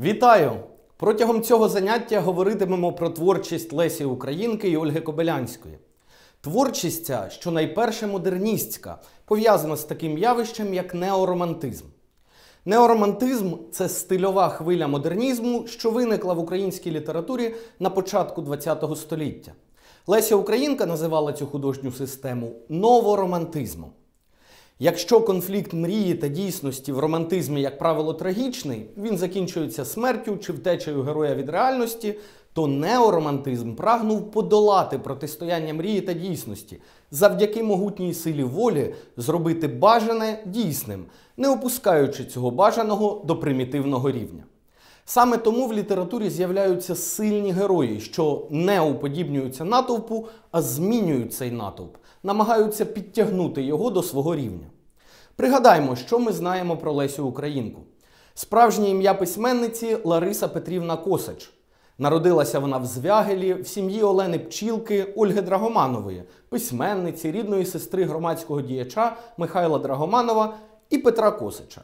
Вітаю! Протягом цього заняття говоритимемо про творчість Лесі Українки і Ольги Кобилянської. Творчість ця, що найперше модерністська, пов'язана з таким явищем, як неоромантизм. Неоромантизм це стильова хвиля модернізму, що виникла в українській літературі на початку ХХ століття. Леся Українка називала цю художню систему новоромантизмом. Якщо конфлікт мрії та дійсності в романтизмі, як правило, трагічний, він закінчується смертю чи втечею героя від реальності, то неоромантизм прагнув подолати протистояння мрії та дійсності, завдяки могутній силі волі зробити бажане дійсним, не опускаючи цього бажаного до примітивного рівня. Саме тому в літературі з'являються сильні герої, що не уподібнюються натовпу, а змінюють цей натовп, намагаються підтягнути його до свого рівня. Пригадаймо, що ми знаємо про Лесю Українку. Справжнє ім'я письменниці Лариса Петрівна Косач. Народилася вона в Звягелі в сім'ї Олени Пчілки Ольги Драгоманової, письменниці, рідної сестри громадського діяча Михайла Драгоманова і Петра Косача.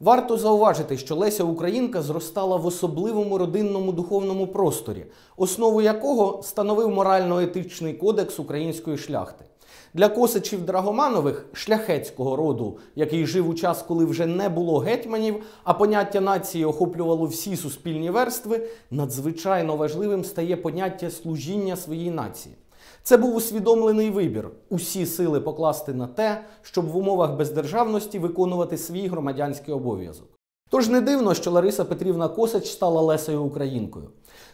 Варто зауважити, що Леся Українка зростала в особливому родинному духовному просторі, основу якого становив морально-етичний кодекс української шляхти. Для косичів Драгоманових шляхетського роду, який жив у час, коли вже не було гетьманів, а поняття нації охоплювало всі суспільні верстви, надзвичайно важливим стає поняття служіння своїй нації. Це був усвідомлений вибір усі сили покласти на те, щоб в умовах бездержавності виконувати свій громадянський обов'язок. Тож не дивно, що Лариса Петрівна Косач стала Лесею Українкою.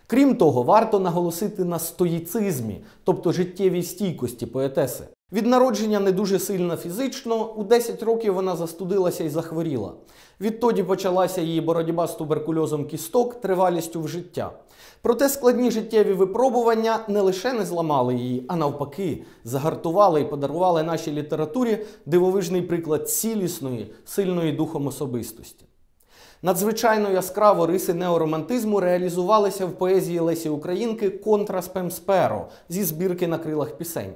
Крім того, варто наголосити на стоїцизмі, тобто життєвій стійкості поетеси. Від народження не дуже сильна фізично, у 10 років вона застудилася і захворіла. Відтоді почалася її боротьба з туберкульозом кісток тривалістю в життя. Проте складні життєві випробування не лише не зламали її, а навпаки, загартували і подарували нашій літературі дивовижний приклад цілісної, сильної духом особистості. Надзвичайно яскраво риси неоромантизму реалізувалися в поезії Лесі Українки Контра Спемсперо зі збірки на крилах пісень.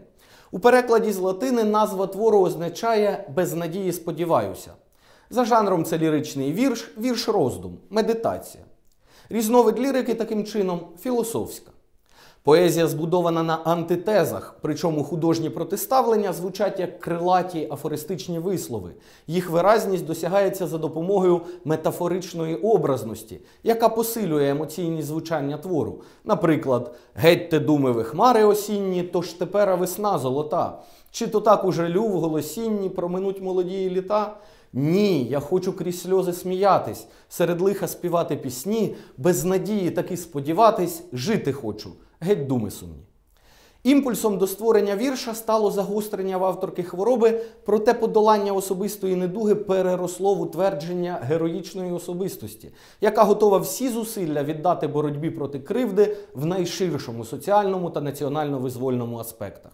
У перекладі з латини назва твору означає без надії сподіваюся. За жанром це ліричний вірш, вірш роздум, медитація. Різновид лірики таким чином філософська. Поезія збудована на антитезах, причому художні протиставлення звучать як крилаті афористичні вислови. Їх виразність досягається за допомогою метафоричної образності, яка посилює емоційні звучання твору. Наприклад, геть те думи хмари осінні, тож тепера весна золота. Чи то так у жалю в голосінні проминуть молодії літа? Ні, я хочу крізь сльози сміятись, серед лиха співати пісні, без надії таки сподіватись, жити хочу геть думи сумні. Імпульсом до створення вірша стало загострення в авторки хвороби, проте подолання особистої недуги переросло в утвердження героїчної особистості, яка готова всі зусилля віддати боротьбі проти кривди в найширшому соціальному та національно-визвольному аспектах.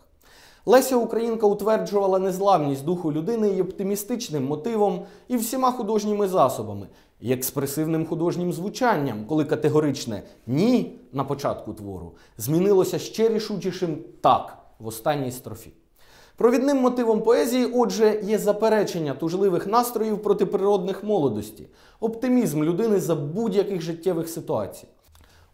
Леся Українка утверджувала незламність духу людини і оптимістичним мотивом, і всіма художніми засобами, і експресивним художнім звучанням, коли категоричне ні на початку твору змінилося ще рішучішим так в останній строфі. Провідним мотивом поезії, отже, є заперечення тужливих настроїв протиприродних молодості, оптимізм людини за будь-яких життєвих ситуацій.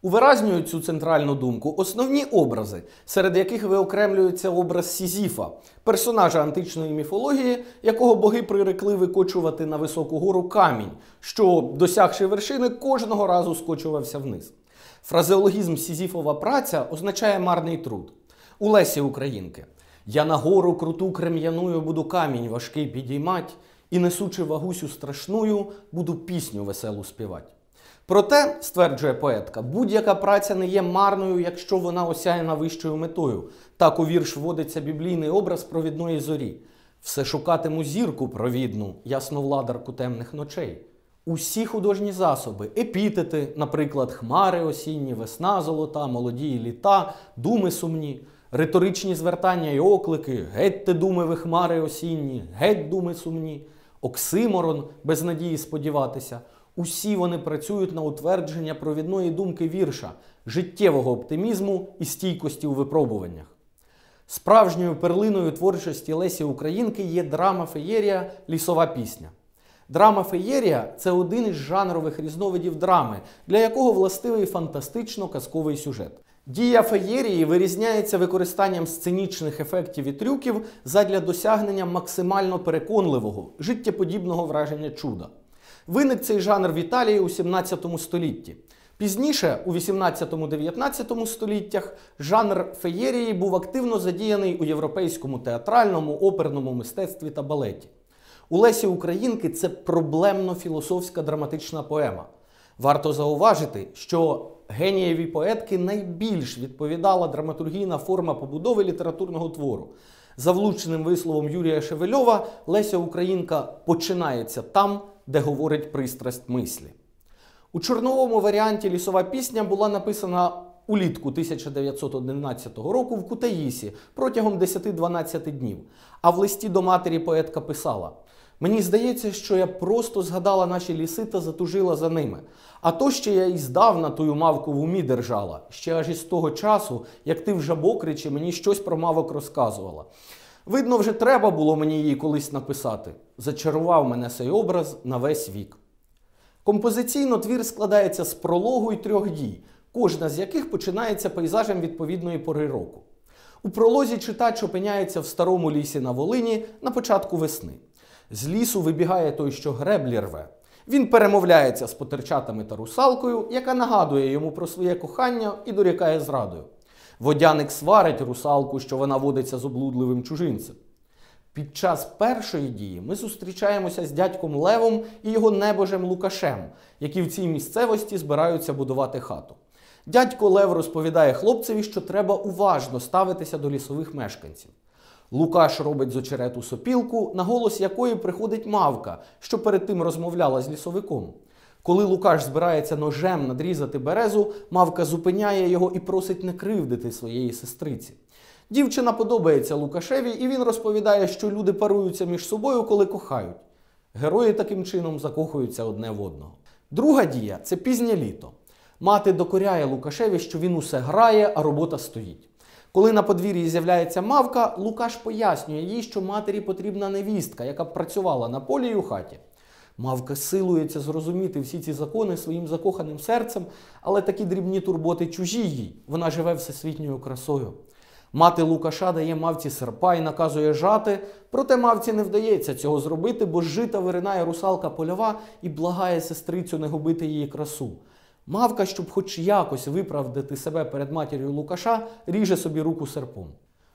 Увиразнюють цю центральну думку основні образи, серед яких виокремлюється образ Сізіфа, персонажа античної міфології, якого боги прирекли викочувати на високу гору камінь, що, досягши вершини, кожного разу скочувався вниз. Фразеологізм Сізіфова праця означає марний труд. У Лесі Українки. Я на гору круту крем'яною буду камінь важкий підіймать, і несучи вагусю страшную, буду пісню веселу співать. Проте, стверджує поетка, будь-яка праця не є марною, якщо вона осяяна вищою метою. Так у вірш вводиться біблійний образ провідної зорі. Все шукатиму зірку провідну, ясновладарку темних ночей. Усі художні засоби, епітети, наприклад, хмари осінні, весна золота, молоді літа, думи сумні, риторичні звертання й оклики, геть те думи ви хмари осінні, геть думи сумні, оксиморон без надії сподіватися. Усі вони працюють на утвердження провідної думки вірша, життєвого оптимізму і стійкості у випробуваннях. Справжньою перлиною творчості Лесі Українки є драма феєрія Лісова пісня. Драма феєрія це один із жанрових різновидів драми, для якого властивий фантастично-казковий сюжет. Дія феєрії вирізняється використанням сценічних ефектів і трюків задля досягнення максимально переконливого, життєподібного враження чуда. Виник цей жанр в Італії у 17 столітті. Пізніше, у 18-19 століттях, жанр феєрії був активно задіяний у європейському театральному, оперному мистецтві та балеті. У Лесі Українки це проблемно-філософська драматична поема. Варто зауважити, що генієві поетки найбільш відповідала драматургійна форма побудови літературного твору. За влучним висловом Юрія Шевельова, Леся Українка починається там, де говорить пристрасть мислі. У чорновому варіанті лісова пісня була написана улітку 1911 року в Кутаїсі протягом 10-12 днів. А в листі до матері поетка писала: Мені здається, що я просто згадала наші ліси та затужила за ними. А то ще я і здавна тую мавку в умі держала, ще аж із того часу, як ти в жабокричі мені щось про мавок розказувала. Видно, вже треба було мені її колись написати. Зачарував мене цей образ на весь вік. Композиційно твір складається з прологу і трьох дій, кожна з яких починається пейзажем відповідної пори року. У пролозі читач опиняється в старому лісі на Волині на початку весни. З лісу вибігає той, що греблі рве. Він перемовляється з потерчатами та русалкою, яка нагадує йому про своє кохання і дорікає зрадою. Водяник сварить русалку, що вона водиться з облудливим чужинцем. Під час першої дії ми зустрічаємося з дядьком Левом і його небожем Лукашем, які в цій місцевості збираються будувати хату. Дядько Лев розповідає хлопцеві, що треба уважно ставитися до лісових мешканців. Лукаш робить з очерету сопілку, на голос якої приходить мавка, що перед тим розмовляла з лісовиком. Коли Лукаш збирається ножем надрізати березу, мавка зупиняє його і просить не кривдити своєї сестриці. Дівчина подобається Лукашеві, і він розповідає, що люди паруються між собою, коли кохають. Герої таким чином закохуються одне в одного. Друга дія це пізнє літо. Мати докоряє Лукашеві, що він усе грає, а робота стоїть. Коли на подвір'ї з'являється мавка, Лукаш пояснює їй, що матері потрібна невістка, яка б працювала на полі й у хаті. Мавка силується зрозуміти всі ці закони своїм закоханим серцем, але такі дрібні турботи чужі їй. Вона живе всесвітньою красою. Мати Лукаша дає мавці серпа і наказує жати, проте мавці не вдається цього зробити, бо жита виринає русалка польова і благає сестрицю не губити її красу. Мавка, щоб хоч якось виправдати себе перед матір'ю Лукаша, ріже собі руку серпом.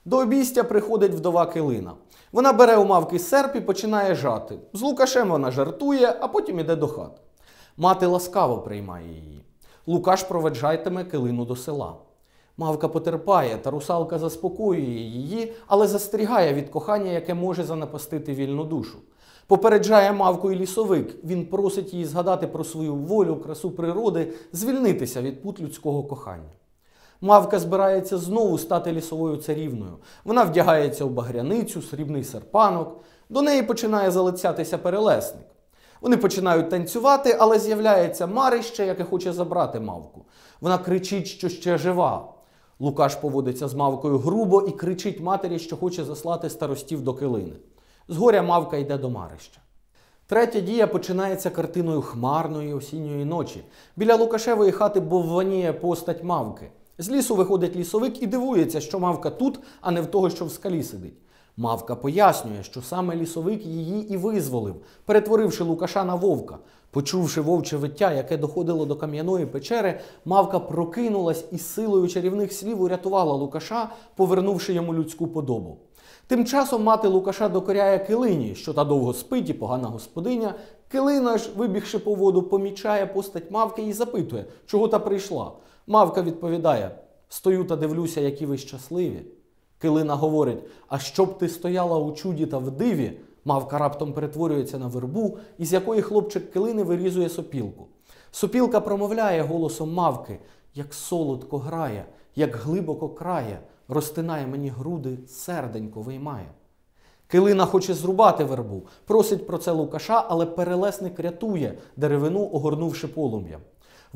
До обійстя приходить вдова Килина. Вона бере у мавки серп і починає жати. З Лукашем вона жартує, а потім іде до хати. Мати ласкаво приймає її. Лукаш проведжайтиме килину до села. Мавка потерпає, та русалка заспокоює її, але застерігає від кохання, яке може занапастити вільну душу. Попереджає мавку і лісовик. Він просить її згадати про свою волю, красу природи, звільнитися від пут людського кохання. Мавка збирається знову стати лісовою царівною. Вона вдягається у багряницю, срібний серпанок. До неї починає залицятися перелесник. Вони починають танцювати, але з'являється Марище, яке хоче забрати мавку. Вона кричить, що ще жива. Лукаш поводиться з мавкою грубо і кричить матері, що хоче заслати старостів до килини. Згоря мавка йде до Марища. Третя дія починається картиною хмарної осінньої ночі. Біля Лукашевої хати бовваніє постать мавки. З лісу виходить лісовик і дивується, що мавка тут, а не в того, що в скалі сидить. Мавка пояснює, що саме лісовик її і визволив, перетворивши Лукаша на вовка. Почувши вовче виття, яке доходило до кам'яної печери, мавка прокинулась і силою чарівних слів урятувала Лукаша, повернувши йому людську подобу. Тим часом мати Лукаша докоряє килині, що та довго спить і погана господиня. Килина ж, вибігши по воду, помічає постать мавки і запитує, чого та прийшла. Мавка відповідає: Стою та дивлюся, які ви щасливі. Килина говорить: А щоб ти стояла у чуді та в диві, мавка раптом перетворюється на вербу, із якої хлопчик килини вирізує сопілку. Сопілка промовляє голосом мавки, як солодко грає, як глибоко крає, розтинає мені груди, серденько виймає. Килина хоче зрубати вербу, просить про це Лукаша, але перелесник рятує деревину, огорнувши полум'ям.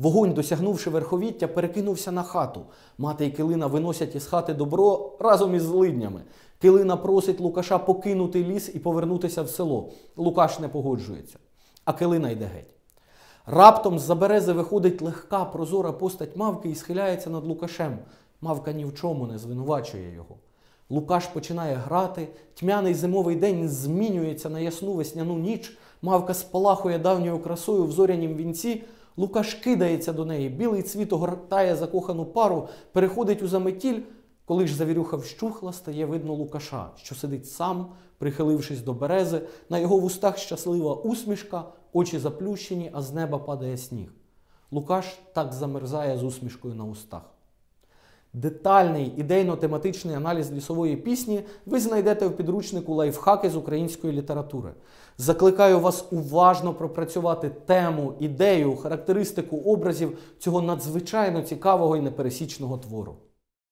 Вогонь, досягнувши верховіття, перекинувся на хату. Мати і килина виносять із хати добро разом із злиднями. Килина просить Лукаша покинути ліс і повернутися в село. Лукаш не погоджується. а килина йде геть. Раптом з-за берези виходить легка прозора постать мавки і схиляється над Лукашем. Мавка ні в чому не звинувачує його. Лукаш починає грати, тьмяний зимовий день змінюється на ясну весняну ніч, мавка спалахує давньою красою в зорянім вінці. Лукаш кидається до неї, білий цвіт огортає закохану пару, переходить у заметіль. Коли ж завірюха вщухла, стає видно Лукаша, що сидить сам, прихилившись до берези, на його вустах щаслива усмішка, очі заплющені, а з неба падає сніг. Лукаш так замерзає з усмішкою на устах. Детальний ідейно-тематичний аналіз лісової пісні ви знайдете в підручнику лайфхаки з української літератури. Закликаю вас уважно пропрацювати тему, ідею, характеристику образів цього надзвичайно цікавого і непересічного твору.